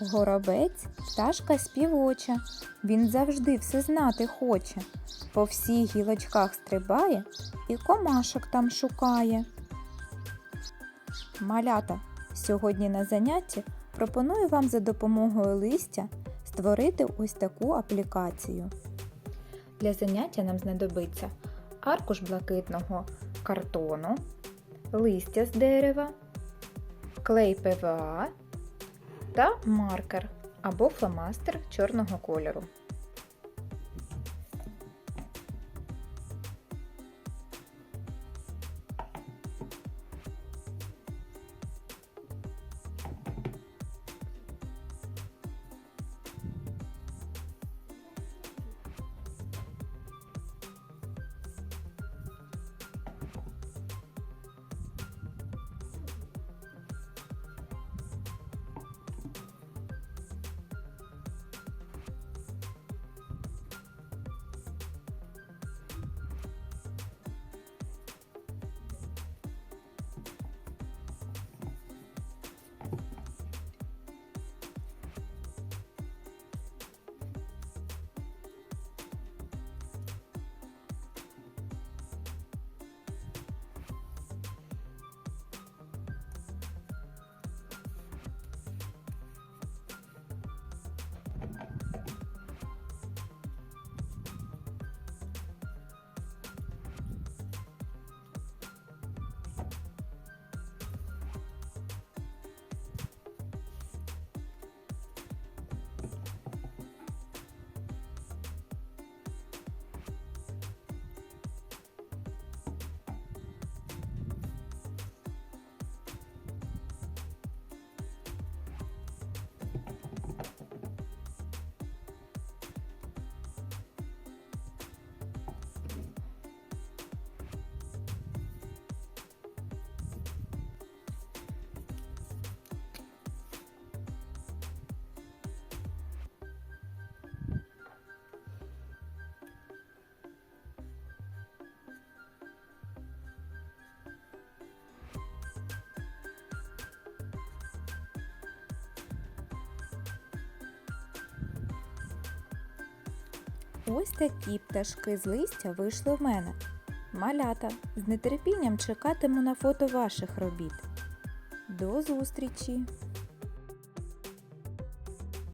Горобець пташка співоча, він завжди все знати хоче. По всіх гілочках стрибає і комашок там шукає. Малята, сьогодні на занятті пропоную вам за допомогою листя створити ось таку аплікацію. Для заняття нам знадобиться аркуш блакитного картону, листя з дерева, клей ПВА та маркер або фломастер чорного кольору. Ось такі пташки з листя вийшли в мене. Малята, з нетерпінням чекатиму на фото ваших робіт. До зустрічі!